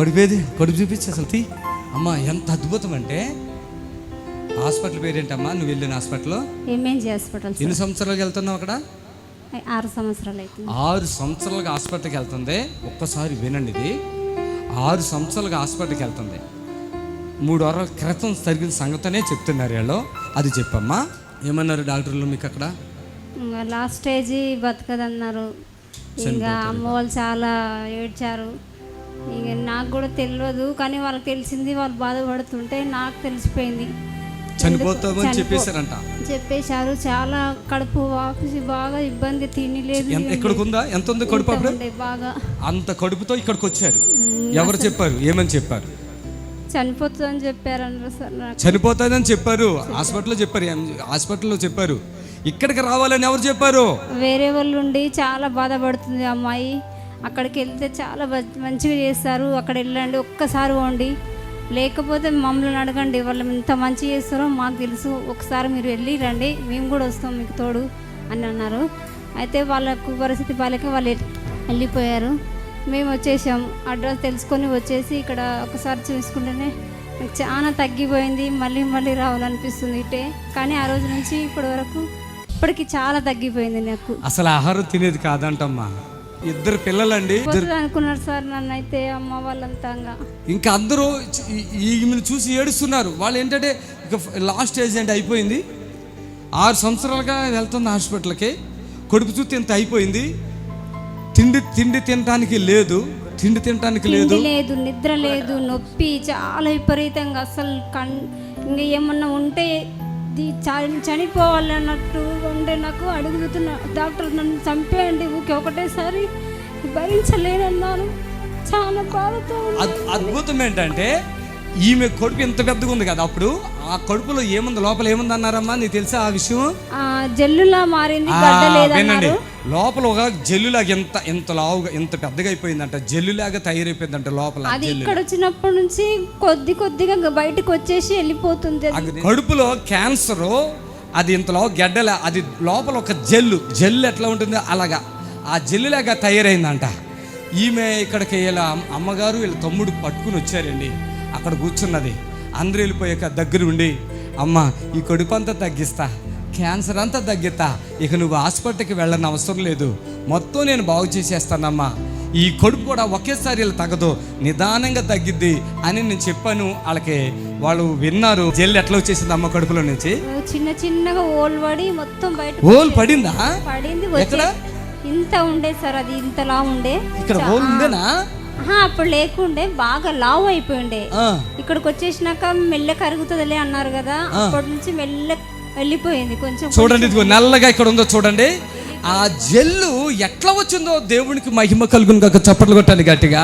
కడుపేది? కడుపు చూపించు అసలు తీ. అమ్మ ఎంత అద్భుతం అంటే హాస్పిటల్ పేరేంటమ్మా? నువ్వు వెళ్ళిన హాస్పిటల్ ఎంఎన్జీ హాస్పిటల్ ఎన్ని సంవత్సరాలకు వెళ్తున్నావు అక్కడ? ఆరు సంవత్సరాలు అవుతుంది ఆరు సంవత్సరాలుగా హాస్పిటల్కి వెళ్తుంది. ఒక్కసారి వినండి ఇది. ఆరు సంవత్సరాలుగా హాస్పిటల్కి వెళ్తుంది. మూడు వారాల క్రితం జరిగిన సంగతనే చెప్తున్నారు వీళ్ళు. అది చెప్పమ్మా. ఏమన్నారు డాక్టర్లు మీకు అక్కడ? లాస్ట్ స్టేజ్ బతకదన్నారు. ఇంకా అమ్మ వాళ్ళు చాలా ఏడ్చారు. ఇక నాకు కూడా తెలియదు కానీ వాళ్ళకి తెలిసింది వాళ్ళు బాధపడుతుంటే నాకు తెలిసిపోయింది. చనిపోతామని చెప్పేశారంట. చెప్పేశారు. చాలా కడుపు వాపసి బాగా ఇబ్బంది తినలేదు ఎక్కడికి ఉందా ఎంత ఉంది కడుపు అప్పుడు? బాగా. అంత కడుపుతో ఇక్కడికి వచ్చారు. ఎవరు చెప్పారు? ఏమని చెప్పారు? చనిపోతుందని చెప్పారన్నారు సార్ చనిపోతుందని చెప్పారు. హాస్పిటల్లో చెప్పారు. హాస్పిటల్లో చెప్పారు. ఇక్కడికి రావాలని ఎవరు చెప్పారు? వేరే వాళ్ళు ఉండి చాలా బాధపడుతుంది అమ్మాయి. అక్కడికి వెళ్తే చాలా మంచిగా చేస్తారు. అక్కడ వెళ్ళండి ఒక్కసారి పోండి. లేకపోతే మమ్మల్ని అడగండి వాళ్ళు ఇంత మంచి చేస్తారో మాకు తెలుసు. ఒకసారి మీరు వెళ్ళి రండి మేము కూడా వస్తాం మీకు తోడు అని అన్నారు. అయితే వాళ్ళకు పరిస్థితి బాలేక వాళ్ళు వెళ్ళిపోయారు. మేము వచ్చేసాం అడ్రస్ తెలుసుకొని వచ్చేసి ఇక్కడ ఒకసారి చూసుకుంటేనే నాకు చాలా తగ్గిపోయింది. మళ్ళీ మళ్ళీ రావాలనిపిస్తుంది ఇటే. కానీ ఆ రోజు నుంచి ఇప్పటి వరకు ఇప్పటికి చాలా తగ్గిపోయింది నాకు. అసలు ఆహారం తినేది కాదంటమ్మా. ఇద్దరు పిల్లలండి. అనుకున్నారు సార్ నన్ను అయితే అమ్మ వాళ్ళంతా ఇంకా అందరూ ఈమెను చూసి ఏడుస్తున్నారు. వాళ్ళు ఏంటంటే ఇక లాస్ట్ ఏజ్ అంటే అయిపోయింది. ఆరు సంవత్సరాలుగా వెళ్తుంది హాస్పిటల్కి కడుపు చూస్తే ఇంత అయిపోయింది. తిండి తిండి తినటానికి లేదు. తిండి తినటానికి లేదు. లేదు నిద్ర లేదు నొప్పి చాలా విపరీతంగా అసలు కన్ ఇంకా ఏమన్నా ఉంటే ది- చ- చనిపోవాలి అన్నట్టు ఉండే నాకు అడుగుతున్నా డాక్టర్ నన్ను చంపేయండి ఊకే ఒకటేసారి భరించలేనన్నాను. చాలా బాధతో అద్భుతం ఏంటంటే ఈమె కడుపు ఎంత పెద్దగా ఉంది కదా అప్పుడు ఆ కడుపులో ఏముంది లోపల ఏముంది అన్నారమ్మా నీకు తెలుసా ఆ విషయం? ఆ జల్లులా మారింది వినండి. లోపల ఒక జల్లులాగా ఎంత ఎంత లావుగా ఎంత పెద్దగా అయిపోయిందంట జల్లులాగా తయారైపోయిందంట లోపల అది ఇక్కడ వచ్చినప్పటి నుంచి కొద్ది కొద్దిగా గ- బయటకు వచ్చేసి వెళ్ళిపోతుంది అది. అది కడుపులో క్యాన్సర్ అది ఇంతలో గెడ్డల అది లోపల ఒక జెల్లు జెల్లు ఎట్లా ఉంటుందో అలాగా. ఆ జెల్లులాగా తయారైందంట. ఈమె ఇక్కడికి వీళ్ళ అమ్మ- అమ్మగారు వీళ్ళ తమ్ముడు పట్టుకుని వచ్చారండి. అక్కడ కూర్చున్నది. అందరూ వెళ్ళిపోయాక దగ్గర ఉండి అమ్మ ఈ కడుపు అంతా తగ్గిస్తా. క్యాన్సర్ అంతా తగ్గిస్తా ఇక నువ్వు హాస్పిటల్కి వెళ్ళని అవసరం లేదు. మొత్తం నేను బాగు చేసేస్తానమ్మా. ఈ కడుపు కూడా ఒకేసారి ఇలా తగ్గదు. నిదానంగా తగ్గిద్ది అని నేను చెప్పాను వాళ్ళకి. వాళ్ళు విన్నారు. జెల్ ఎట్లా వచ్చేసింది అమ్మ కడుపులో నుంచి? చిన్న చిన్నగా ఓల్ పడి మొత్తం బయట ఓల్ పడిందా? పడింది ఎక్కడ? ఇంత ఉండే సార్ అది ఇంతలా ఉండే. ఇక్కడ ఓల్ ఉందేనా? అప్పుడు లేకుండే బాగా లావు అయిపోయిండే. ఇక్కడికి వచ్చేసినాక మెల్ల కరుగుతుందిలే అన్నారు కదా. అప్పటి నుంచి మెల్ల వెళ్ళిపోయింది. కొంచెం చూడండి ఇదిగో నల్లగా ఇక్కడ ఉందో చూడండి. ఆ జెల్లు ఎట్లా వచ్చిందో దేవునికి మహిమ కలుగును కాక చప్పట్లు కొట్టాలి గట్టిగా.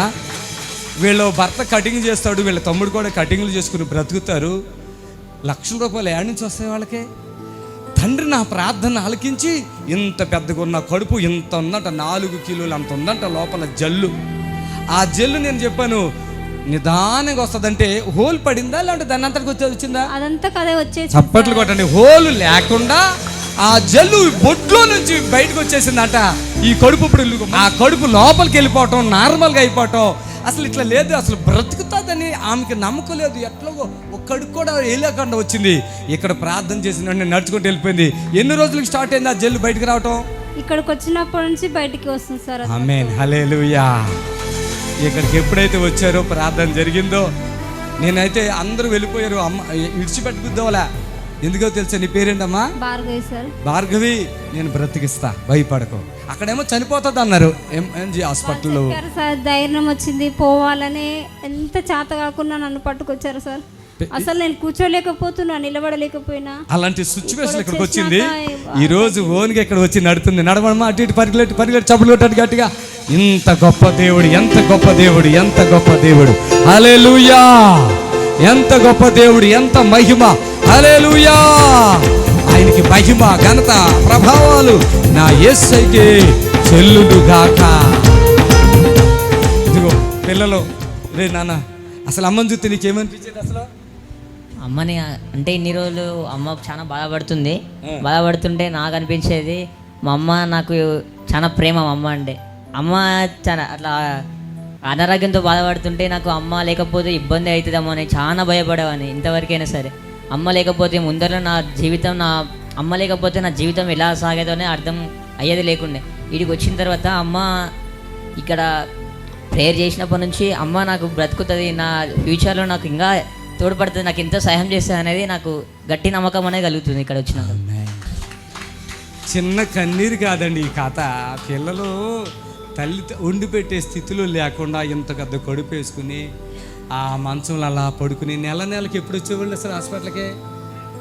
వీళ్ళు భర్త కటింగ్ చేస్తాడు వీళ్ళ తమ్ముడు కూడా కటింగ్లు చేసుకుని బ్రతుకుతారు. లక్షల రూపాయలు ఏడు నుంచి వస్తాయి వాళ్ళకి. తండ్రి నా ప్రార్థన ఆలకించి ఇంత పెద్దగా ఉన్న కడుపు ఇంత ఉందంట నాలుగు కిలోలు అంత ఉందంట లోపల జల్లు. ఆ జల్లు నేను చెప్పాను నిదానంగా వస్తుందంటే హోల్ పడిందా లేదంటే దాని అంతటికి వచ్చి వచ్చిందా? అదంతా కదే వచ్చేసి చప్పట్లు కొట్టండి హోల్ లేకుండా ఆ జల్లు బొట్లో నుంచి బయటకు వచ్చేసిందట. ఈ కడుపు ఇప్పుడు ఆ కడుపు లోపలికి వెళ్ళిపోవటం నార్మల్గా అయిపోవటం అసలు ఇట్లా లేదు అసలు బ్రతుకుతుందని ఆమెకి నమ్మకం లేదు. ఎట్లా ఒక కడుపు కూడా వేయలేకుండా వచ్చింది. ఇక్కడ ప్రార్థన చేసిన వెంటనే నడుచుకుంటూ వెళ్ళిపోయింది. ఎన్ని రోజులకి స్టార్ట్ అయింది ఆ జల్లు బయటకు రావటం? ఇక్కడికి వచ్చినప్పటి నుంచి బయటికి వస్తుంది సార్. ఆమెన్. హలేలుయా ఇక్కడికి ఎప్పుడైతే వచ్చారో ప్రార్థన జరిగిందో నేనైతే అందరూ వెళ్ళిపోయారు. అమ్మ విడిచిపెట్టుకుద్దాంలా ఎందుకో తెలుసా నీ పేరేంటమ్మా? భార్గవి సార్ భార్గవి నేను బ్రతికిస్తా భయపడకు. అక్కడేమో చనిపోతుంది అన్నారు. ఎంఎన్జి హాస్పిటల్లో. సార్ ధైర్యం వచ్చింది పోవాలని ఎంత చేత కాకుండా నన్ను పట్టుకొచ్చారు సార్ అసలు నేను కూర్చోలేకపోతున్నా నిలబడలేకపోయినా. అలాంటి సిచ్యువేషన్ ఇక్కడికి వచ్చింది. ఈ రోజు ఓన్గా ఇక్కడ వచ్చి నడుతుంది. నడవడమా? అటు ఇటు పరిగెట్టి పరిగెట్టి చప్పులు కొట్టాడు గట్టిగా ఇంత గొప్ప దేవుడు ఎంత గొప్ప దేవుడు ఎంత గొప్ప దేవుడు. హల్లెలూయా! ఎంత గొప్ప దేవుడు ఎంత మహిమ. హల్లెలూయా! ఆయనకి మహిమ ఘనత ప్రభావాలు నా యేసైకి చెల్లుడు గాక ఇదిగో పిల్లలు రే నాన్న అసలు అమ్మని చూస్తే నీకేమనిపించేది అసలు? అమ్మని అంటే ఇన్ని రోజులు అమ్మ చాలా బాధపడుతుంది. బాధపడుతుంటే నాకు అనిపించేది మా అమ్మ నాకు చాలా ప్రేమ మా అమ్మ అంటే. అమ్మ చాలా అట్లా అనారోగ్యంతో బాధపడుతుంటే నాకు అమ్మ లేకపోతే ఇబ్బంది అవుతుందేమో అని చాలా భయపడేవాడిని ఇంతవరకైనా సరే. అమ్మ లేకపోతే ముందర నా జీవితం నా అమ్మ లేకపోతే నా జీవితం ఎలా సాగేదో అని అర్థం అయ్యేది లేకుండే. వీడికి వచ్చిన తర్వాత అమ్మ ఇక్కడ ప్రేయర్ చేసినప్పటి నుంచి అమ్మ నాకు బ్రతుకుతుంది నా ఫ్యూచర్లో నాకు ఇంకా తోడ్పడుతుంది నాకు ఎంత సహాయం చేస్తుంది అనేది నాకు గట్టి నమ్మకం అనేది కలుగుతుంది ఇక్కడ వచ్చినాక చిన్న కన్నీరు కాదండి ఈ కథ. పిల్లలు తల్లి వండి పెట్టే స్థితిలో లేకుండా ఇంత పెద్ద కడుపు వేసుకుని ఆ మంచంలో అలా పడుకుని నెల నెలకి ఎప్పుడు వచ్చేవాళ్ళు అసలు హాస్పిటల్కి?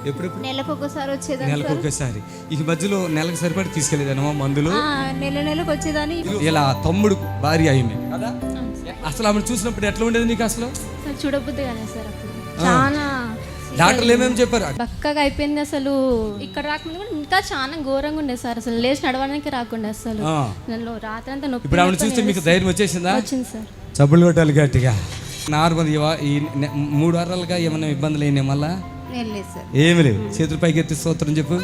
ఎప్పుడెప్పుడు? నెలకు ఒకసారి వచ్చేదాన్ని నెలకు ఒకేసారి ఈ మధ్యలో నెలకు సరిపడి తీసుకెళ్ళేదానమా మందులు? ఆ, నెల నెలకు వచ్చేదాన్ని ఇలా తమ్ముడు భార్య అయిమే కదా? అసలు ఆమెను చూసినప్పుడు ఎట్లా ఉండేది నీకు అసలు? అసలు చూడబుద్దిగానే సార్ అప్పుడు. చాలా డాక్టర్లు ఏమేమి చెప్పారు? బక్కగా అయిపోయింది అసలు. ఇక్కడ రాకుండా కూడా ఇంకా చాలా ఘోరంగా ఉండే సార్. అసలు లేచి నడవడానికి రాకుండా అసలు. నన్ను రాత్రి అంతా నొప్పి ఇప్పుడు ఆమెను చూస్తే మీకు ధైర్యం వచ్చేసిందా? వచ్చింది సార్. చప్పులు కొట్టాలి గట్టిగా. నార్మల్ ఈ మూడు వారాలుగా ఏమైనా ఇబ్బందులు అయినాయి మళ్ళా? ఏమి లేవు. చేతులు పైకి ఎత్తి స్తోత్రం చెప్పు.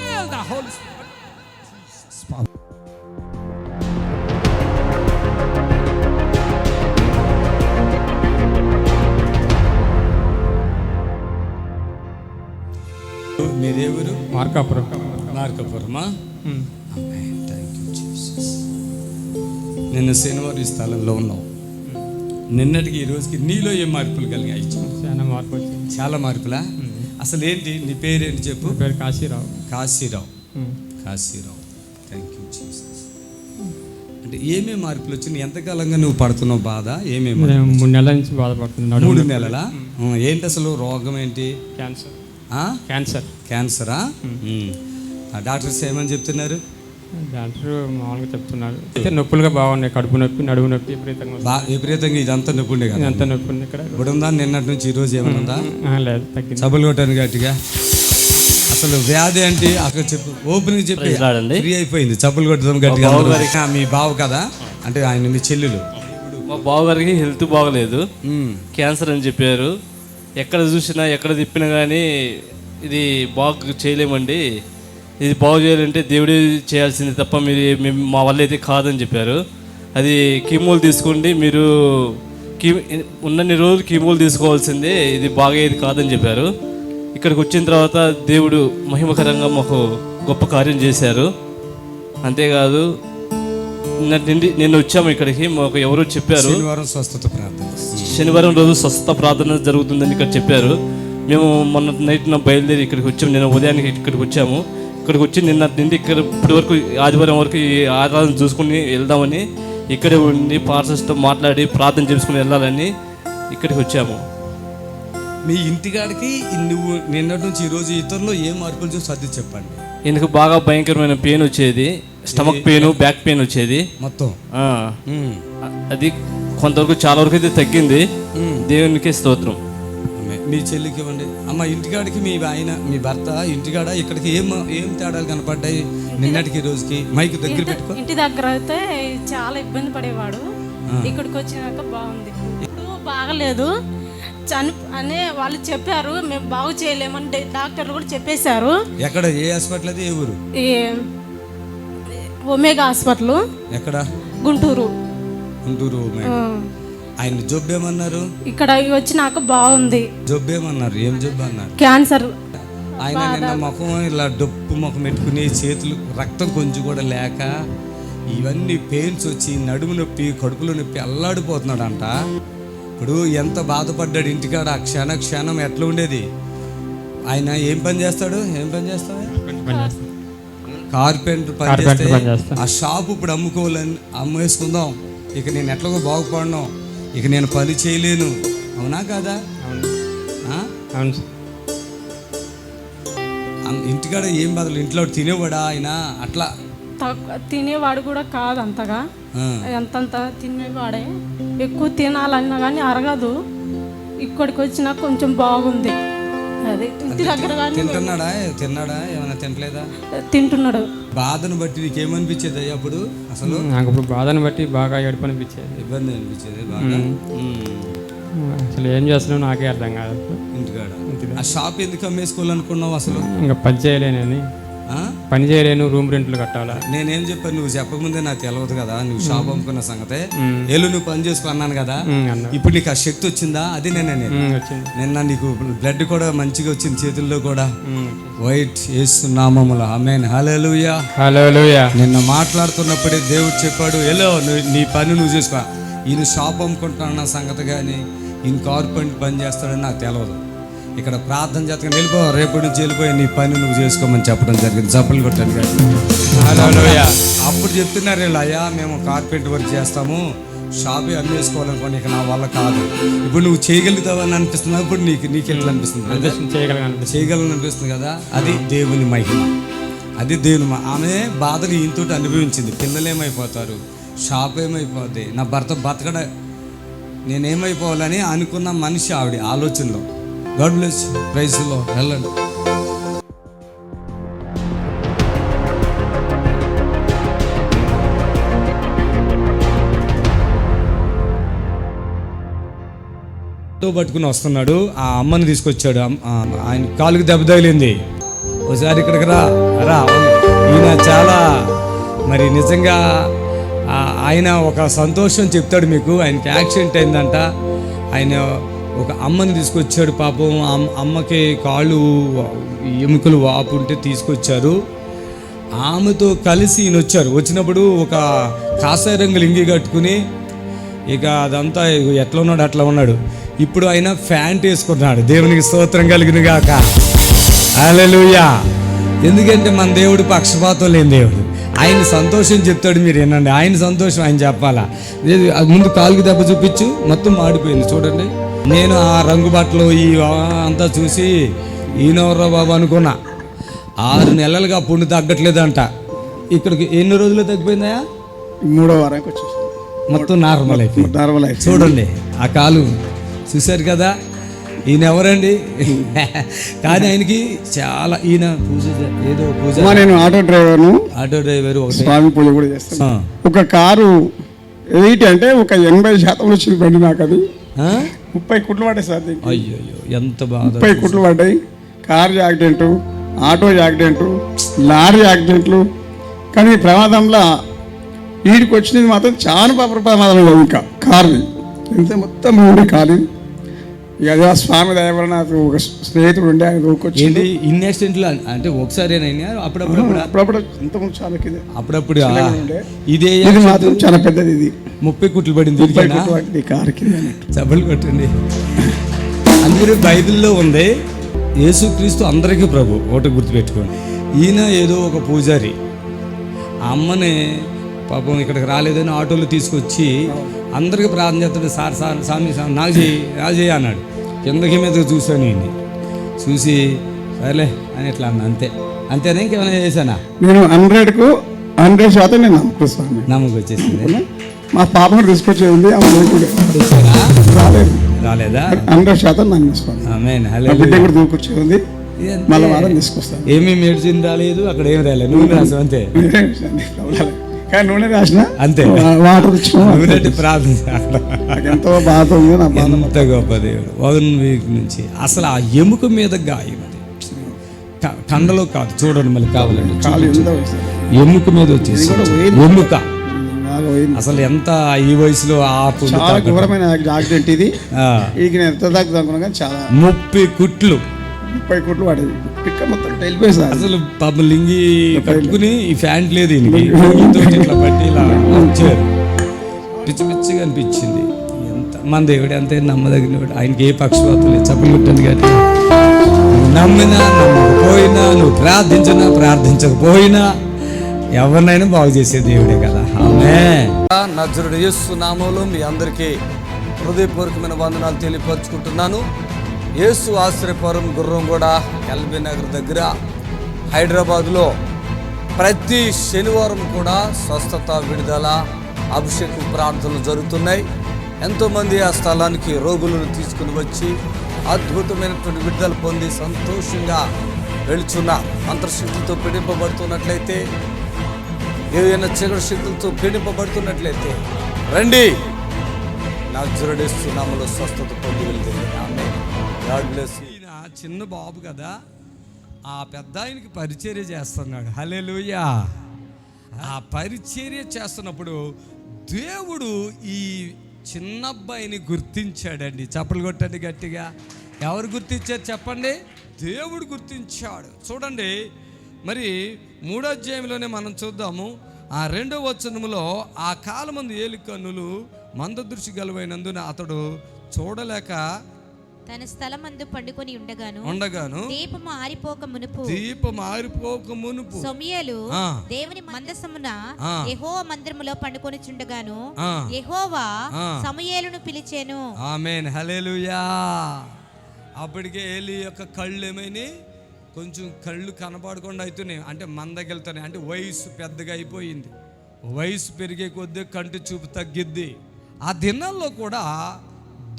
మార్కాపురం. మార్కపురమా? నిన్న శనివారం స్థలంలో ఉన్నావు. నిన్నటికి ఈ రోజుకి నీలో ఏం మార్పులు కలిగాయి? చాలా మార్పు చాలా మార్పులా? అసలు ఏంటి? నీ పేరేంటి చెప్పు? పేరు కాశీరావు. కాశీరావు. కాశీరావు. థ్యాంక్ యూ అంటే ఏమేమి మార్పులు వచ్చినాయి? ఎంతకాలంగా నువ్వు పడుతున్నావు బాధ? ఏమేమి మూడు నెలల నుంచి బాధపడుతున్నాను. మూడు నెలలా? ఏంటి అసలు రోగం ఏంటి? క్యాన్సర్? క్యాన్సర్ క్యాన్సరా డాక్టర్స్ ఏమని చెప్తున్నారు? డాక్టర్ మామూలుగా చెప్తున్నారు. అయితే నొప్పులుగా బాగున్నాయి కడుపు నొప్పి నడుము నొప్పి విపరీతంగా వస్తుంది. బా విపరీతంగా ఇదంతా నొప్పుండే కదా? ఇదంతా నొప్పి ఉంది ఇక్కడ. ఇప్పుడు ఉందా? నిన్నటి నుంచి ఈ రోజు ఏమైనా ఉందా? ఆ, లేదు తగ్గింది. చబులు కొట్టాను గట్టిగా. అసలు వ్యాధి అంటే అక్కడ చెప్పు ఓపెనింగ్ చెప్పి ఫ్రీ అయిపోయింది. చప్పులు కొట్టడం గట్టిగా మీ బావ కదా? అంటే ఆయన మీ చెల్లెలు. మా బావగారికి హెల్త్ బాగలేదు. క్యాన్సర్ అని చెప్పారు. ఎక్కడ చూసినా ఎక్కడ తిప్పినా కానీ ఇది బాగు చేయలేమండి. ఇది బాగు చేయాలంటే దేవుడే చేయాల్సింది తప్ప మీరు మేము మా వల్ల అయితే కాదని చెప్పారు. అది కీమోలు తీసుకోండి మీరు కీ ఉన్నన్ని రోజులు కీమోలు తీసుకోవాల్సిందే ఇది బాగయ్యేది కాదని చెప్పారు. ఇక్కడికి వచ్చిన తర్వాత దేవుడు మహిమకరంగా మాకు గొప్ప కార్యం చేశారు. అంతేకాదు నిన్న నిన్న వచ్చాము ఇక్కడికి మాకు ఎవరో చెప్పారు. స్వస్థత ప్రార్థన. శనివారం రోజు స్వస్థ ప్రార్థన జరుగుతుందని ఇక్కడ చెప్పారు. మేము మొన్న నైట్ బయలుదేరి ఇక్కడికి వచ్చాము నిన్న ఉదయానికి ఇక్కడికి వచ్చాము. ఇక్కడికి వచ్చి నిన్న నుండి ఇక్కడ ఇప్పటి వరకు ఆదివారం వరకు ఈ ఆరాధన చూసుకుని వెళ్దామని ఇక్కడే ఉండి పార్సల్స్తో మాట్లాడి ప్రార్థన చేసుకుని వెళ్ళాలని ఇక్కడికి వచ్చాము. మీ ఇంటికాడికి నువ్వు నిన్నటి నుంచి ఈ రోజు ఇతరులో ఏ మార్పులు చూసి అది చెప్పండి. ఎందుకు బాగా భయంకరమైన పెయిన్ వచ్చేది. స్టమక్ పెయిన్ బ్యాక్ పెయిన్ వచ్చేది. మొత్తం. అది కొంతవరకు చాలా వరకు అయితే తగ్గింది. దేవునికి స్తోత్రం. మీ చెల్లికి ఇవ్వండి అమ్మ ఇంటికాడికి మీ ఆయన మీ భర్త ఇంటికాడ ఇక్కడికి ఏం ఏం తేడాలు కనపడ్డాయి నిన్నటికి ఈ రోజుకి? మైక్ దగ్గర పెట్టుకో. ఇంటి దగ్గర అయితే చాలా ఇబ్బంది పడేవాడు. ఇక్కడికి వచ్చినాక బాగుంది. ఇప్పుడు బాగలేదు. చని అనే వాళ్ళు చెప్పారు మేము బాగు చేయలేమని డాక్టర్లు కూడా చెప్పేశారు. ఎక్కడ? ఏ హాస్పిటల్ అది? ఏ ఊరు? Omega hospital. ఎక్కడ? గుంటూరు. గుంటూరు. ఆయన జబ్బు ఏమన్నారు ఇక్కడ వచ్చినాక బాగుంది. జబ్బు ఏమన్నారు ఏం జబ్బు అన్నారు క్యాన్సర్. ఆయన నిన్న ముఖం ఇలా డొప్పు ముఖం పెట్టుకుని చేతులు రక్తం కొంచెం కూడా లేక ఇవన్నీ పెయిన్స్ వచ్చి నడుము నొప్పి కడుపులో నొప్పి అల్లాడిపోతున్నాడంట. ఇప్పుడు ఎంత బాధపడ్డాడు ఇంటికాడ? ఆ క్షణ క్షణం ఎట్లా ఉండేది? ఆయన ఏం పని చేస్తాడు? ఏం పని చేస్తాడు? కార్పెంటర్ పని చేస్తా. ఆ షాప్ ఇప్పుడు అమ్ముకోవాలని అమ్మేసుకుందాం. ఇక నేను ఎట్లాగో బాగుపడను. ఇక నేను పని చేయలేను. అవునా కాదా? అవును. ఇంటికాడ ఏం బదులు? ఇంట్లో తినేవాడా ఆయన? అట్లా. తక్కువ తినేవాడు కూడా కాదు అంతగా. ఎంతంత తినేవాడే. ఎక్కువ తినాలన్నా కానీ అరగదు. ఇక్కడికి వచ్చినా కొంచెం బాగుంది. అది ఇంటి దగ్గర కానీ తింటున్నాడా? తిన్నాడా? ఏమైనా తినలేదా? తింటున్నాడు. బాధను బట్టి నీకేమనిపించేది అప్పుడు? అసలు? నాకు ఇప్పుడు బాధను బట్టి బాగా ఏడుపు అనిపించేది ఇబ్బంది అనిపించేది బాగా. అసలు ఏం చేస్తున్నావు నాకే అర్థం కాదు. ఇంటికాడ. ఆ షాప్ ఎందుకు అమ్మేసుకోవాలనుకున్నావు అసలు? ఇంకా పని చేయలేనని? పని చేయలేను రూమ్ రెంట్లు కట్టాలా? నేనేం చెప్పాను నువ్వు చెప్పకముందే నాకు తెలియదు కదా నువ్వు షాప్ అమ్ముకున్న సంగతే. ఏళ్ళు నువ్వు పని చేసుకో అన్నాను కదా. ఇప్పుడు నీకు ఆ శక్తి వచ్చిందా? అది నేనే నిన్న నీకు బ్లడ్ కూడా మంచిగా వచ్చింది చేతుల్లో కూడా. వైట్ వేస్తున్నామముల ఆమెన్. హల్లెలూయా. నిన్న మాట్లాడుతున్నప్పుడే దేవుడు చెప్పాడు ఎలో నీ పని నువ్వు చేసుకో. ఈయన షాప్ అమ్ముకుంటున్న సంగతి కానీ ఈయన కార్పెంట్ పని చేస్తాడని నాకు తెలియదు ఇక్కడ ప్రార్థన చేతగా వెళ్ళిపో రేపటి నుంచి వెళ్ళిపోయి నీ పని నువ్వు చేసుకోమని చెప్పడం జరిగింది. చప్పలు కొట్టాను కానీ అప్పుడు చెప్తున్నారు వీళ్ళు అయ్యా మేము కార్పెంట్ వర్క్ చేస్తాము. షాపే అమ్మేసుకోవాలనుకోండి ఇక నా వల్ల కాదు. ఇప్పుడు నువ్వు చేయగలుగుతావని అనిపిస్తుంది. ఇప్పుడు నీకు నీకు ఎట్లా అనిపిస్తుంది? చేయగలను చేయగలను అనిపిస్తుంది కదా. అది దేవుని మహిమ. అది దేవుని ఆమె బాధలు ఈయనతో అనుభవించింది. పిల్లలు ఏమైపోతారు? షాప్ ఏమైపోద్ది? నా భర్త బతకడ నేనేమైపోవాలని అనుకున్న మనిషి ఆవిడ ఆలోచనలో. గాడ్ బ్లెస్ ప్రైజ్లో వెళ్ళండి పట్టుకుని వస్తున్నాడు. ఆ అమ్మని తీసుకొచ్చాడు. ఆయన కాలుకి దెబ్బ తగిలింది. ఒకసారి ఇక్కడికి రా రా ఈయన చాలా మరి నిజంగా ఆయన ఒక సంతోషం చెప్తాడు మీకు. ఆయనకి యాక్సిడెంట్ అయిందంట. ఆయన ఒక అమ్మని తీసుకొచ్చాడు పాపం. అమ్- అమ్మకి కాళ్ళు ఎముకలు వాపు ఉంటే తీసుకొచ్చారు. ఆమెతో కలిసి ఈయన వచ్చారు వచ్చినప్పుడు ఒక కాసాయి రంగు లింగి కట్టుకుని ఇక అదంతా ఎట్లా ఉన్నాడు అట్లా ఉన్నాడు. ఇప్పుడు ఆయన ఫ్యాంట్ వేసుకున్నాడు దేవునికి స్తోత్రం కలిగిన గాక హల్లెలూయా. ఎందుకంటే మన దేవుడు పక్షపాతం లేని దేవుడు. ఆయన సంతోషం చెప్తాడు మీరు వినండి. ఆయన సంతోషం ఆయన చెప్పాలా? లేదు అది ముందు కాలుకి దెబ్బ చూపించు మొత్తం మాడిపోయింది. చూడండి. నేను ఆ రంగు బట్టలు ఈ అంతా చూసి ఈయనవరా బాబు అనుకున్నా. ఆరు నెలలుగా పుండు తగ్గట్లేదంట. ఇక్కడికి ఎన్ని రోజులు తగ్గిపోయిందా మూడో వారానికి వచ్చేసి మొత్తం నార్మల్ అయిపోయింది. నార్మల్ అయితే చూడండి ఆ కాలు చూశారు కదా? ఈయన ఎవరండి? కానీ ఆయనకి చాలా ఈయన పూజ ఏదో పూజ. నేను ఆటో డ్రైవర్ను. ఆటో డ్రైవర్ ఒకటి. స్వామి పూజ కూడా చేస్తాను. ఒక కారు ఎయిట్ అంటే ఒక ఎనభై శాతం వచ్చింది బండి నాకు అది? ముప్పై కుట్లు పడ్డాయి సార్ దీనికి. అయ్యో ఎంత బాధ ముప్పై కుట్లు పడ్డాయి. Car accident auto accident lorry యాక్సిడెంట్లు. కానీ ప్రమాదంలో వీడికి వచ్చినది మాత్రం చాలా పాప ప్రమాదం లేదు ఇంకా కారుని ఎంత మొత్తం ఊడి కాలి ఇక స్వామి దయ వలన నాకు ఒక స్నేహితుడు ఉండే ఆయన ఏంటి ఇన్ని యాక్సిడెంట్లు అంటే ఒకసారినైనా అప్పుడప్పుడు అప్పుడప్పుడు ఇంతకుముందు చాలా కింద అప్పుడప్పుడు. ఇదే ఇది మాత్రం చాలా పెద్దది ఇది. ముప్పై కుట్లు పడింది ముప్పై దీనికేనా? కుట్లు పట్టింది ఈ కారు కింద అన్నట్టు. చప్పలు కొట్టండి. అందుకని బైబిల్లో ఉంది యేసుక్రీస్తు అందరికీ ప్రభు ఒకటి గుర్తుపెట్టుకోండి. ఈయన ఏదో ఒక పూజారి. ఆ అమ్మని పాపం ఇక్కడికి రాలేదని ఆటోలో తీసుకొచ్చి అందరికీ ప్రార్థన చేస్తాడు. సార్ సార్ స్వామి స్వామి నాకు చేయి నాకు చేయి అన్నాడు. కిందకి మీదకి చూశాను ఈయన్ని చూసి సరేలే అని ఇట్లా అన్న. అంతే. అంతేనా? ఇంకేమైనా చేశానా? నేను హండ్రెడ్కు హండ్రెడ్ శాతం నేను నమ్ముతాను స్వామి. నమ్మకం వచ్చేసింది. మా పాపను తీసుకొచ్చేది ఉంది? రాలేదు. రాలేదా? హండ్రెడ్ శాతం నమ్మే స్వామి. ఆమెన్. నా హల్లెలూయా. బిడ్డ కూడా దూకొచ్చేది మళ్ళీ వారం తీసుకొస్తాను. ఏమీ మెడిసిన్ రాలేదు. అక్కడ ఏం రాలేదు. నూనె రాసాం అంతే. కానీ నూనె రాసిన అంతే. వాటర్ ప్రార్థన ఎంతో బాధ ఉంది నా బాధ ఎంత గొప్ప దేవుడు. వన్ వీక్ నుంచి అసలు ఆ ఎముక మీద గాయం అది. కండలో కాదు చూడండి మళ్ళీ కావాలండి ఎముక మీద వచ్చేసి ఎముక. అసలు ఎంత ఈ వయసులో చాలా. ఘోరమైన యాక్సిడెంట్ ఇది. ఈకి నేను ఎంత దాకా అనుకున్నా చాలా. ముప్పై కుట్లు. ముప్పై కోట్లు పడేది పిక్క మొత్తం సార్ అసలు పాపం లింగి కట్టుకుని ఈ ప్యాంట్ లేదు ఇట్లా పట్టి ఇలా వచ్చారు. పిచ్చి పిచ్చిగా అనిపించింది. ఎంత మన దేవుడు ఎంత నమ్మదగినవాడు ఆయనకి ఏ పక్షపాతం లేదు. చప్పలు కొట్టండి కానీ. నువ్వు నమ్మినా నమ్మకపోయినా నువ్వు ప్రార్థించినా ప్రార్థించకపోయినా ఎవరినైనా బాగు చేసే దేవుడే కదా. ఆమె నజరుడు యేసు నామంలో మీ అందరికీ హృదయపూర్వకమైన వందనాలు తెలియపరుచుకుంటున్నాను. యేసు ఆశ్రయపురం గుర్రం కూడా ఎల్బీ నగర్ దగ్గర హైదరాబాద్లో ప్రతి శనివారం కూడా స్వస్థత విడుదల అభిషేక ప్రార్థనలు జరుగుతున్నాయి. ఎంతోమంది ఆ స్థలానికి రోగులను తీసుకుని వచ్చి అద్భుతమైనటువంటి విడుదల పొంది సంతోషంగా వెళుచున్న అంతర్శక్తితో పీడింపబడుతున్నట్లయితే ఏదైనా చీకటి శక్తులతో పీడింపబడుతున్నట్లయితే రండి. నా జురడిస్తున్నాములో స్వస్థత పొంది వెళ్తుంది చిన్న బాబు కదా ఆ పెద్ద ఆయనకి పరిచర్య చేస్తున్నాడు. హల్లెలూయా. ఆ పరిచర్య చేస్తున్నప్పుడు దేవుడు ఈ చిన్నబ్బాయిని గుర్తించాడండి. చప్పలు కొట్టండి గట్టిగా. ఎవరు గుర్తించారు చెప్పండి? దేవుడు గుర్తించాడు. చూడండి మరి మూడో అధ్యాయంలోనే మనం చూద్దాము. ఆ రెండో వచనములో ఆ కాలమందు ఏలి కన్నులు మందదృష్టి గలవైనందున అతడు చూడలేక తన స్థలమందు పండుకొని ఉండగాను ఉండగాను దీపము ఆరిపోక మునుపు దీపం ఆరిపోక మునుపు సొమియలు. దేవుని మందసమున. యెహోవా మందిరములో పండుకొని చుండగాను. యెహోవా ఆ. సమూయేలును పిలిచాను ఆమెన్ హలేలుయా అప్పటికే ఏలి యొక్క కళ్ళు ఏమైనాయి కొంచెం కళ్ళు కనపడకుండా అవుతున్నాయి అంటే మందకెళ్తున్నాయి అంటే వయసు పెద్దగా అయిపోయింది వయసు పెరిగే కొద్దీ కంటి చూపు తగ్గిద్ది ఆ దినాల్లో కూడా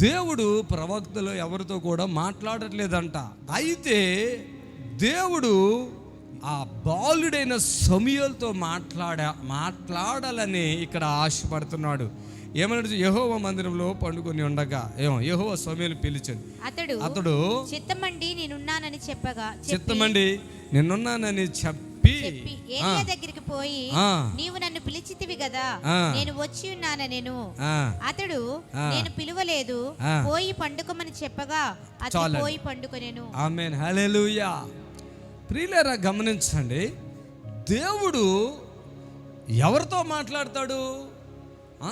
దేవుడు ప్రవక్తలు ఎవరితో కూడా మాట్లాడట్లేదంట. అయితే దేవుడు ఆ బాలుడైన సమయలతో మాట్లాడ మాట్లాడాలని ఇక్కడ ఆశపడుతున్నాడు. ఏమన్నాడు? యహోవ మందిరంలో పండుకొని ఉండగా. ఏమో యహోవ సమయలు పిలిచాడు. అతడు అతడు చిత్తమండి నేనున్నానని చెప్పగా చెప్పి- చిత్తమండి నిన్నున్నానని చెప్పి చెప్పి. ఏలియా దగ్గరికి పోయి. నీవు నన్ను పిలిచితివి కదా. నేను వచ్చి ఉన్నాన నేను. అతడు. నేను పిలువలేదు. పోయి పండుకోమని చెప్పగా అతడు చాలండి. పోయి పండుకొనేను. ఆమెన్. హల్లెలూయా. ప్రియులరా గమనించండి. దేవుడు ఎవరితో మాట్లాడతాడు?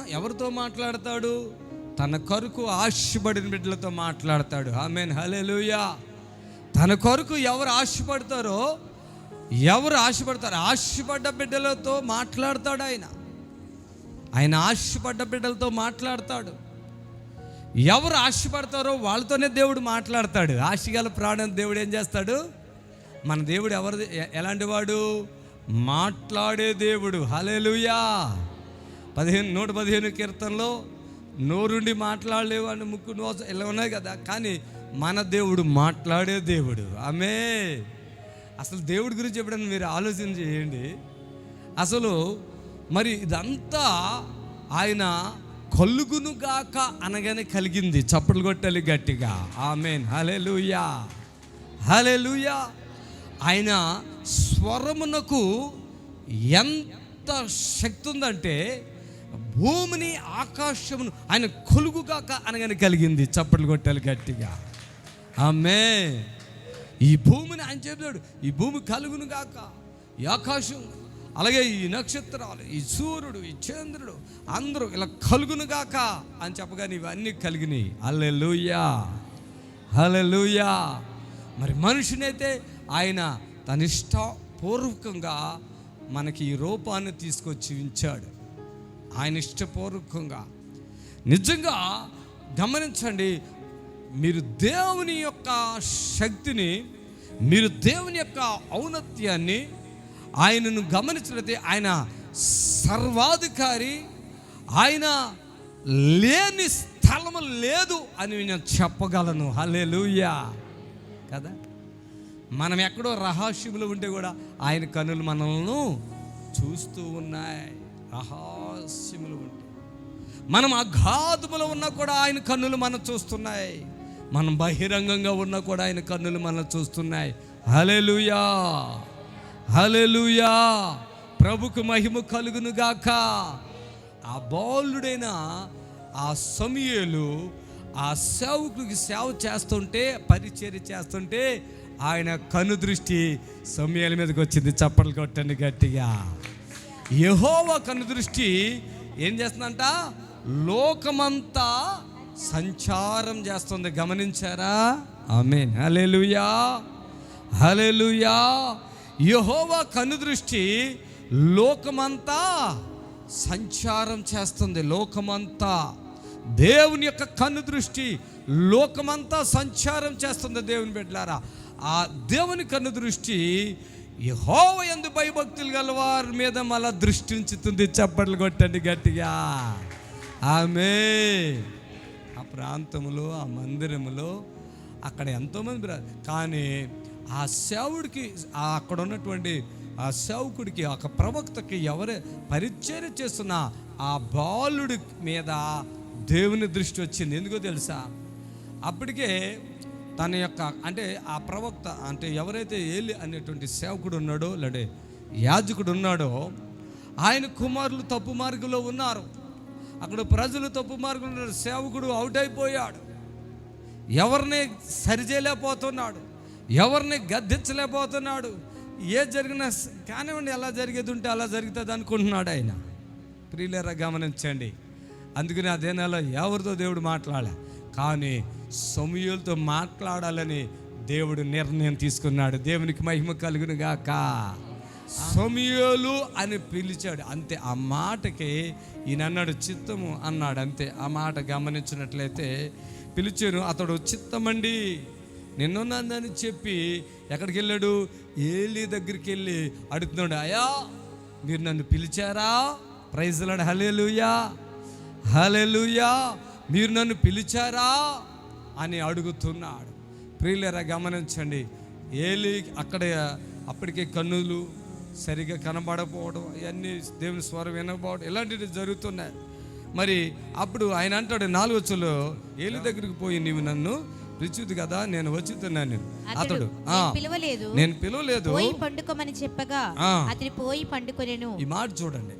ఎవరితో మాట్లాడతాడు? తన కొరకు ఆశపడిన బిడ్డలతో మాట్లాడతాడు. ఆమెన్. హల్లెలూయా. తన కొరకు ఎవరు ఆశపడతారో ఎవరు ఆశపడతారు? ఆశపడ్డ బిడ్డలతో మాట్లాడతాడు ఆయన. ఆయన ఆశపడ్డ బిడ్డలతో మాట్లాడతాడు. ఎవరు ఆశపడతారో వాళ్ళతోనే దేవుడు మాట్లాడతాడు. ఆశగల ప్రాణం దేవుడు ఏం చేస్తాడు? మన దేవుడు ఎవరు ఎలాంటి వాడు? మాట్లాడే దేవుడు. హలేలుయా పదిహేను నూట పదిహేను కీర్తనలో నోరుండి మాట్లాడలేవు అని ముక్కు నోస ఇలా ఉన్నాయి కదా. కానీ మన దేవుడు మాట్లాడే దేవుడు. ఆమె అసలు దేవుడి గురించి ఎప్పుడైనా మీరు ఆలోచన చేయండి. అసలు మరి ఇదంతా ఆయన కలుగునుగాక అనగానే కలిగింది. చప్పట్లు కొట్టాలి గట్టిగా. ఆమెన్. హలెలుయా హలెలుయా ఆయన స్వరమునకు ఎంత శక్తి ఉందంటే భూమిని ఆకాశమును ఆయన కొలుగుగాక అనగానే కలిగింది. చప్పట్లు కొట్టాలి గట్టిగా. ఆమె ఈ భూమిని ఆయన చెప్తాడు ఈ భూమి కలుగును గాక ఈ ఆకాశం అలాగే ఈ నక్షత్రాలు ఈ సూర్యుడు ఈ చంద్రుడు అందరూ ఇలా కలుగును గాక అని చెప్పగానే ఇవన్నీ కలిగినాయి. హల్లెలూయా! హల్లెలూయా! మరి మనుషునైతే ఆయన తన ఇష్టపూర్వకంగా మనకి ఈ రూపాన్ని తీసుకొచ్చి ఉంచాడు. ఆయన ఇష్టపూర్వకంగా. నిజంగా గమనించండి మీరు దేవుని యొక్క శక్తిని మీరు దేవుని యొక్క ఔన్నత్యాన్ని ఆయనను గమనించినట్లయితే ఆయన సర్వాధికారి ఆయన లేని స్థలము లేదు అని నేను చెప్పగలను. హల్లెలూయా. కదా? మనం ఎక్కడో రహస్యములు ఉంటే కూడా ఆయన కనులు మనల్ని చూస్తూ ఉన్నాయి. రహస్యములు ఉంటే. మనం అగాధములో ఉన్నా కూడా ఆయన కన్నులు మనం చూస్తున్నాయి. మనం బహిరంగంగా ఉన్నా కూడా ఆయన కన్నులు మనల్ని చూస్తున్నాయి. హలెలుయా హలెలుయా ప్రభుకు మహిమ కలుగును గాక. ఆ బాలుడైన ఆ సమయలు ఆ సేవకుడికి సేవ చేస్తుంటే పరిచర్య చేస్తుంటే ఆయన కను దృష్టి సమయాల మీదకి వచ్చింది. చప్పట్లు కొట్టండి గట్టిగా. యహోవ కను దృష్టి ఏం చేస్తుందంట? లోకమంతా సంచారం చేస్తుంది. గమనించారా? ఆమెన్ హల్లెలూయా. హల్లెలూయా. యహోవా కను దృష్టి లోకమంతా సంచారం చేస్తుంది. లోకమంతా. దేవుని యొక్క కన్ను దృష్టి లోకమంతా సంచారం చేస్తుంది. దేవుని బిడ్డలారా ఆ దేవుని కన్ను దృష్టి యహోవ ఎందు భయభక్తులు గల వారి మీద మళ్ళా దృష్టి ఉంచుతుంది. చప్పట్లు కొట్టండి గట్టిగా. ఆమె ప్రాంతంలో ఆ మందిరములో అక్కడ ఎంతోమంది కానీ ఆ సేవుడికి అక్కడ ఉన్నటువంటి ఆ సేవకుడికి ఒక ప్రవక్తకి ఎవరు పరిచయం చేస్తున్న ఆ బాలుడి మీద దేవుని దృష్టి వచ్చింది. ఎందుకో తెలుసా? అప్పటికే తన యొక్క అంటే ఆ ప్రవక్త అంటే ఎవరైతే ఏలి అనేటువంటి సేవకుడు ఉన్నాడో లేడే యాజకుడు ఉన్నాడో ఆయన కుమారులు తప్పు మార్గంలో ఉన్నారు. అక్కడ ప్రజలు తప్పు మార్గంలో సేవకుడు అవుట్ అయిపోయాడు. ఎవరిని సరిచేయలేకపోతున్నాడు. ఎవరిని గద్దించలేకపోతున్నాడు. ఏ జరిగినా కానివ్వండి ఎలా జరిగేది ఉంటే అలా జరుగుతుంది అనుకుంటున్నాడు ఆయన. ప్రియులేరా గమనించండి. అందుకని ఆ నెల ఎవరితో దేవుడు మాట్లాడాలి. కానీ సమయులతో మాట్లాడాలని దేవుడు నిర్ణయం తీసుకున్నాడు. దేవునికి మహిమ కలుగును గాక. సమయలు అని పిలిచాడు. అంతే ఆ మాటకి ఈయన అన్నాడు చిత్తము అన్నాడు. అంతే ఆ మాట గమనించినట్లయితే పిలిచాను అతడు చిత్తమండి నిన్నున్నానని చెప్పి ఎక్కడికి వెళ్ళాడు? ఏలి దగ్గరికి వెళ్ళి అడుగుతున్నాడు అయ్యా మీరు నన్ను పిలిచారా? ప్రైజ్లాడు హలేలుయా హలేలుయా మీరు నన్ను పిలిచారా? అని అడుగుతున్నాడు. ప్రియులరా గమనించండి ఏలి అక్కడ అప్పటికే కన్నులు సరిగా కనబడకపోవడం ఇవన్నీ దేవుని స్వరం వినకపోవడం ఇలాంటివి జరుగుతున్నాయి. మరి అప్పుడు ఆయన అంటాడు నాలుగొచ్చులో ఏలి దగ్గరికి పోయి నీవు నన్ను పిలుచుది కదా నేను వచ్చుతున్నాను అతడు ఆ, "నేను పిలవలేదు. నేను పిలవలేదు. పోయి పండుకోమని చెప్పగా ఆ. అతని పోయి పండుకొనెను. ఈ మాట చూడండి.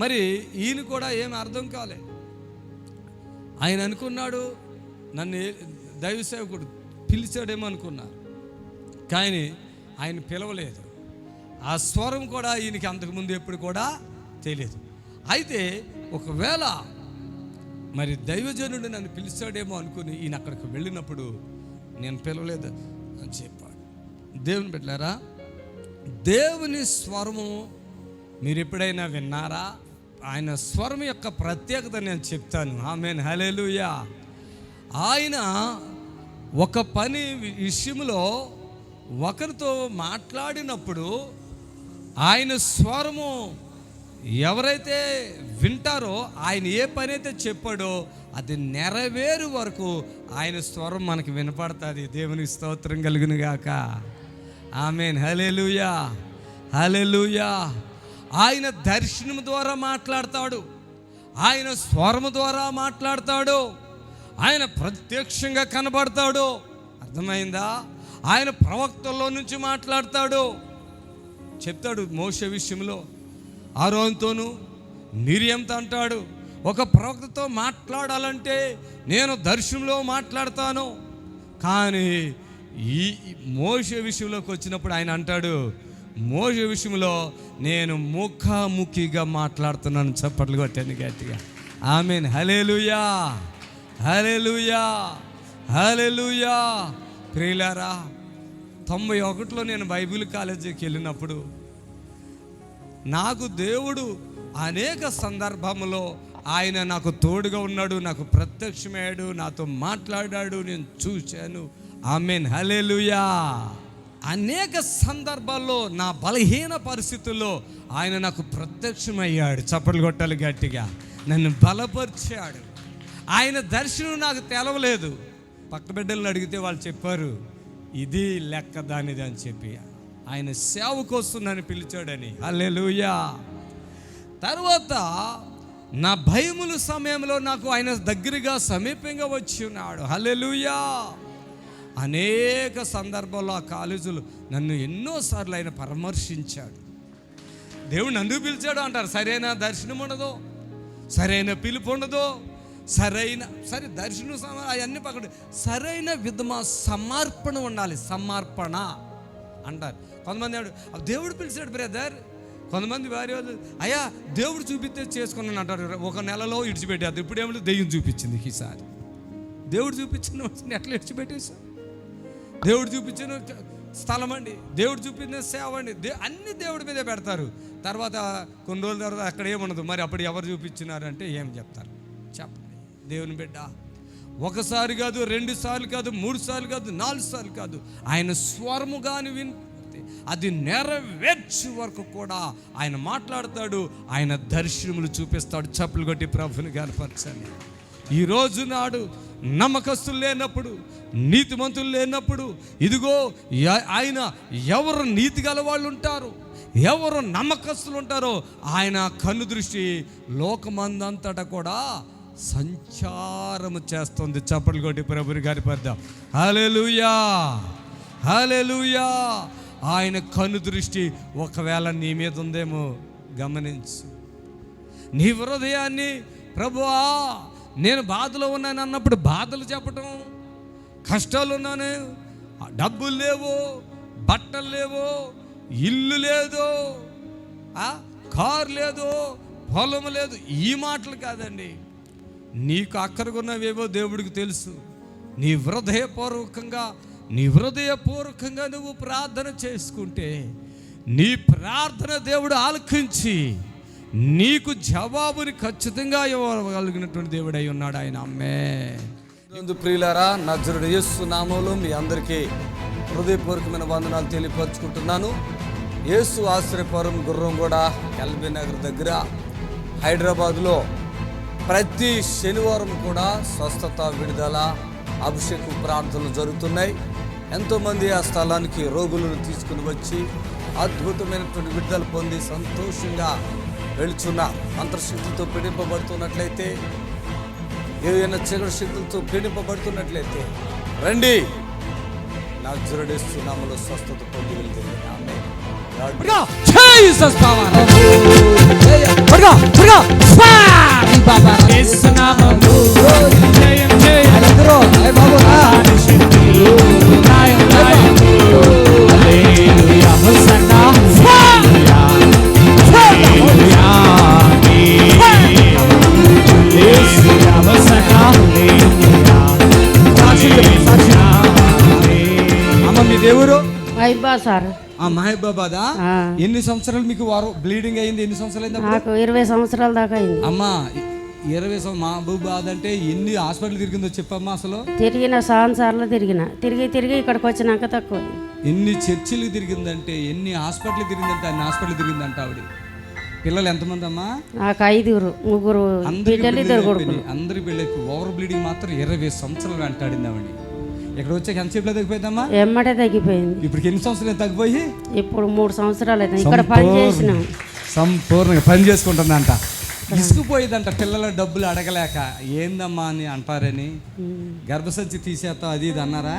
మరి ఈయన కూడా ఏం అర్థం కాలే. ఆయన అనుకున్నాడు నన్ను దైవ సేవకుడు పిలిచాడేమో అనుకున్నారు కానీ ఆయన పిలవలేదు. ఆ స్వరం కూడా ఈయనకి అంతకుముందు ఎప్పుడు కూడా తెలియదు. అయితే ఒకవేళ మరి దైవజనుడు నన్ను పిలిచాడేమో అనుకుని ఈయన అక్కడికి వెళ్ళినప్పుడు నేను పిలవలేదు అని చెప్పాడు. దేవుని పెట్టారా దేవుని స్వరము మీరు ఎప్పుడైనా విన్నారా? ఆయన స్వరం యొక్క ప్రత్యేకత నేను చెప్తాను. ఆమె హలేలుయా ఆయన ఒక పని విషయంలో ఒకరితో మాట్లాడినప్పుడు ఆయన స్వరము ఎవరైతే వింటారో ఆయన ఏ పని అయితే చెప్పాడో అది నెరవేరు వరకు ఆయన స్వరం మనకి వినపడుతుంది. దేవునికి స్తోత్రం కలుగును గాక. ఆమెన్. హలెలుయా హలెలుయా ఆయన దర్శనం ద్వారా మాట్లాడతాడు. ఆయన స్వరము ద్వారా మాట్లాడతాడు. ఆయన ప్రత్యక్షంగా కనబడతాడు. అర్థమైందా? ఆయన ప్రవక్తల్లో నుంచి మాట్లాడతాడు. చెప్తాడు మోస విషయంలో. ఆరోన్తోను మిరియంతో అంటాడు ఒక ప్రవక్తతో మాట్లాడాలంటే నేను దర్శనంలో మాట్లాడతాను. కానీ ఈ మోస విషయంలోకి వచ్చినప్పుడు ఆయన అంటాడు మోస విషయంలో నేను ముఖాముఖిగా మాట్లాడుతున్నాను చప్పట్లు కొట్టాను గట్టిగా. ఆమెన్. హలేలుయా హలేలుయా హలేలుయా ప్రియులారా తొంభై ఒకటిలో నేను బైబిల్ కాలేజీకి వెళ్ళినప్పుడు నాకు దేవుడు అనేక సందర్భంలో ఆయన నాకు తోడుగా ఉన్నాడు నాకు ప్రత్యక్షమయ్యాడు నాతో మాట్లాడాడు నేను చూశాను. ఆమెన్. హలేలుయా అనేక సందర్భాల్లో నా బలహీన పరిస్థితుల్లో ఆయన నాకు ప్రత్యక్షమయ్యాడు. చప్పట్లు కొట్టాలి గట్టిగా. నన్ను బలపరిచాడు. ఆయన దర్శనం నాకు తెలవలేదు. పక్క బిడ్డలను అడిగితే వాళ్ళు చెప్పారు ఇది లెక్క దానిది అని చెప్పి ఆయన సేవ కోసం పిలిచాడని. అల్లెలుయా తర్వాత నా భయముల సమయంలో నాకు ఆయన దగ్గరగా సమీపంగా వచ్చి ఉన్నాడు. హల్లెలూయా. అనేక సందర్భాల్లో ఆ కాలేజీలు నన్ను ఎన్నోసార్లు ఆయన పరామర్శించాడు. దేవుడు నన్ను పిలిచాడు అంటారు. సరైన దర్శనం ఉండదు సరైన పిలుపు ఉండదు సరైన సరే దర్శనం అవన్నీ పక్కడు సరైన విధమా సమర్పణ ఉండాలి. సమర్పణ అంటారు. కొంతమంది దేవుడు పిలిచాడు బ్రదర్. కొంతమంది భార్య వాళ్ళు అయ్యా దేవుడు చూపిస్తే చేసుకున్నాను అంటారు. ఒక నెలలో ఇడిచిపెట్టారు ఇప్పుడు ఏమిటి దెయ్యం చూపించింది ఈసారి. దేవుడు చూపించిన ఎట్లా ఇడిచిపెట్టేశాం. దేవుడు చూపించిన స్థలం అండి. దేవుడు చూపించిన సేవ అండి. దే అన్ని దేవుడి మీదే పెడతారు. తర్వాత కొన్ని రోజుల తర్వాత అక్కడ ఏముండదు. మరి అప్పుడు ఎవరు చూపించినారు అంటే ఏం చెప్తారు? చెప్పండి. దేవుని బిడ్డ. ఒకసారి కాదు రెండు సార్లు కాదు మూడు సార్లు కాదు నాలుగు సార్లు కాదు. ఆయన స్వరము కాని విన్ అది నెరవేర్చే వరకు కూడా ఆయన మాట్లాడతాడు ఆయన దర్శనములు చూపిస్తాడు. చప్పులు కొట్టి ప్రభుని కనపరచండి ఈరోజు నాడు నమ్మకస్తులు లేనప్పుడు నీతిమంతులు లేనప్పుడు ఇదిగో ఆయన ఎవరు నీతి గల వాళ్ళు ఉంటారు ఎవరు నమ్మకస్తులు ఉంటారో ఆయన కన్ను దృష్టి లోకమందంతటా కూడా సంచారము చేస్తుంది. చప్పట్లు కొట్టి ప్రభుని గారి పద్దాం హలెలుయా హల్లెలూయా! ఆయన కను దృష్టి ఒకవేళ నీ మీద ఉందేమో గమనించు. నీ హృదయాన్ని ప్రభువా నేను బాధలో ఉన్నాను అన్నప్పుడు బాధలు చెప్పటం కష్టాలు ఉన్నాను డబ్బులు లేవు బట్టలు లేవు ఇల్లు లేదు ఆ, కారు లేదు పొలం లేదు. ఈ మాటలు కాదండి. నీకు అక్కరకున్నవేవో దేవుడికి తెలుసు. నీ హృదయపూర్వకంగా నీ హృదయపూర్వకంగా నువ్వు ప్రార్థన చేసుకుంటే నీ ప్రార్థన దేవుడు ఆలకించి నీకు జవాబుని ఖచ్చితంగా ఇవ్వగలిగినటువంటి దేవుడై ఉన్నాడు ఆయన. అమ్మే ప్రియులారా నజరుడు యేసు నామంలో మీ అందరికీ హృదయపూర్వకమైన వందనాలు తెలియపరుచుకుంటున్నాను. యేసు ఆశ్రయపురం గుర్రం కూడా ఎల్బీ నగర్ దగ్గర హైదరాబాద్లో ప్రతి శనివారం కూడా స్వస్థత విడుదల అభిషేకం ప్రార్థనలు జరుగుతున్నాయి. ఎంతోమంది ఆ స్థలానికి రోగులను తీసుకుని వచ్చి అద్భుతమైనటువంటి విడుదల పొంది సంతోషంగా వెళుచున్న అంతర్శక్తులతో పీడింపబడుతున్నట్లయితే ఏదైనా చీకటి శక్తులతో పీడింపబడుతున్నట్లయితే రండి. నా జురడిస్తున్నాములో స్వస్థత పొంది వెళ్తుంది. ఆమె power. పడుకో పడుకో ఏసునామము జయం జయం అందరూ అయ్య బాబు అమ్మ మీ దేవురు సార్. ఆ మహబాబాదా. ఎన్ని సంవత్సరాలు మీకు వారం బ్లీడింగ్ అయింది? ఎన్ని సంవత్సరాలు అయింది? నాకు ఇరవై సంవత్సరాల దాకా అయింది. అమ్మా ఇరవై మహబూబాద్ అంటే ఎన్ని హాస్పిటల్ తిరిగిందో చెప్పమ్మా అసలు. తిరిగిన సాన్ సార్లు తిరిగిన. తిరిగి తిరిగి ఇక్కడికి వచ్చినాక తక్కువ. ఎన్ని చర్చిలు తిరిగిందంటే ఎన్ని హాస్పిటల్ తిరిగిందంటే అన్ని హాస్పిటల్ తిరిగిందంట ఆవిడ. పిల్లలు ఎంతమంది అమ్మా నాకు ఐదుగురు ముగ్గురు అందరికి. అందరి బిడ్డలకి ఓవర్ బ్లీడింగ్ మాత్రం ఇరవై సంవత్సరాలు వెంటాడింది ఆవిడ. ఇక్కడ వచ్చాక ఎంతసేపులో తగ్గిపోయిందమ్మా? ఎమ్మటే తగ్గిపోయింది. ఇప్పుడు ఎన్ని సంవత్సరాలు తగ్గిపోయి? ఇప్పుడు మూడు సంవత్సరాలు అయితే ఇక్కడ పని చేసినాం. సంపూర్ణంగా పని చేసుకుంటుందంట. ఇసుకుపోయేదంట పిల్లల డబ్బులు అడగలేక. ఏందమ్మా అని అంటారని. గర్భసంచి తీసేస్తావు అది ఇది అన్నారా?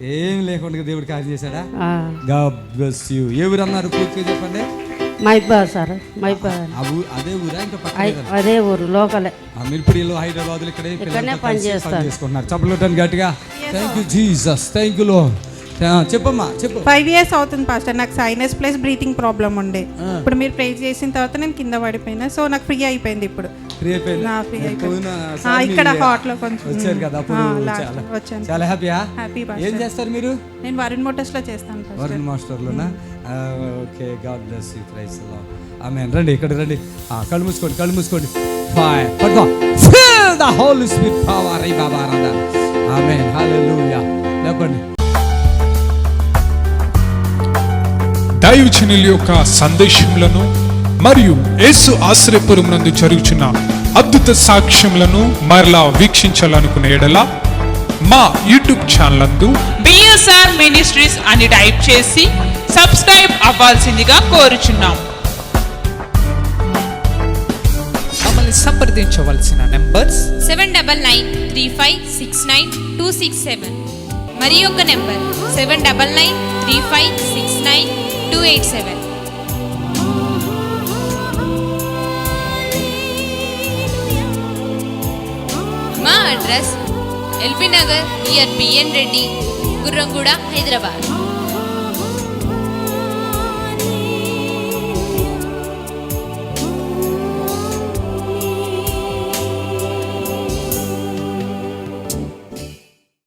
ఏం లేకుండా దేవుడు కార్యం చేశాడా. God bless you. అన్నారు? పూర్తిగా చెప్పండి. మైబా సార్ మైబా అదే ఊరా? ఇంకా అదే ఊరు లోకలే. మిర్పుడిలో హైదరాబాద్ ఇక్కడే పని. పని చేసుకుంటున్నారు చప్పలటానికి గట్టిగా thank you Jesus thank you లో చెప్పమ్మా చెప్పు. ఫైవ్ ఇయర్స్ అవుతుంది పాస్టర్ నాకు సైనస్ ప్లస్ బ్రీతింగ్ ప్రాబ్లం ఉండే. ఇప్పుడు మీరు ప్రే చేసిన తర్వాత నేను కింద పడిపోయినా. సో నాకు ఫ్రీ అయిపోయింది ఇప్పుడు. ఫ్రీ అయిపోయింది? free అయిపోయింది. ఇక్కడ హార్ట్లో కొంచెం వచ్చారు కదా చాలా వచ్చాను. చాలా హ్యాపీయా హ్యాపీ ఏం చేస్తారు మీరు? నేను వరుణ్ మోటార్స్లో చేస్తాను Varun మాస్టర్లోనా okay God bless you praise ఆమె రండి ఇక్కడ రండి. ఆ, కళ్ళు మూసుకోండి కళ్ళు మూసుకోండి. ఫైర్ పట్టుకో. Fill the holy spirit power I బాబా రాదా ఆమె హల్లెలూయా లేపండి. దైవజనుల యొక్క సందేశములను మరియు యేసు ఆశ్రయపురం నందు జరుగుచున్న అద్భుత సాక్ష్యములను మరలా వీక్షించాలనుకునే ఎడల మా యూట్యూబ్ ఛానల్ నందు బిఎస్ఆర్ మినిస్ట్రీస్ అని టైప్ చేసి సబ్స్క్రైబ్ అవ్వాల్సిందిగా కోరుచున్నాం. మమ్మల్ని సంప్రదించవలసిన numbers seven double nine three five six nine two six seven. మరి ఒక number seven double nine three five six nine two eight seven మా address LB Nagar near B N Reddy Gurramguda Hyderabad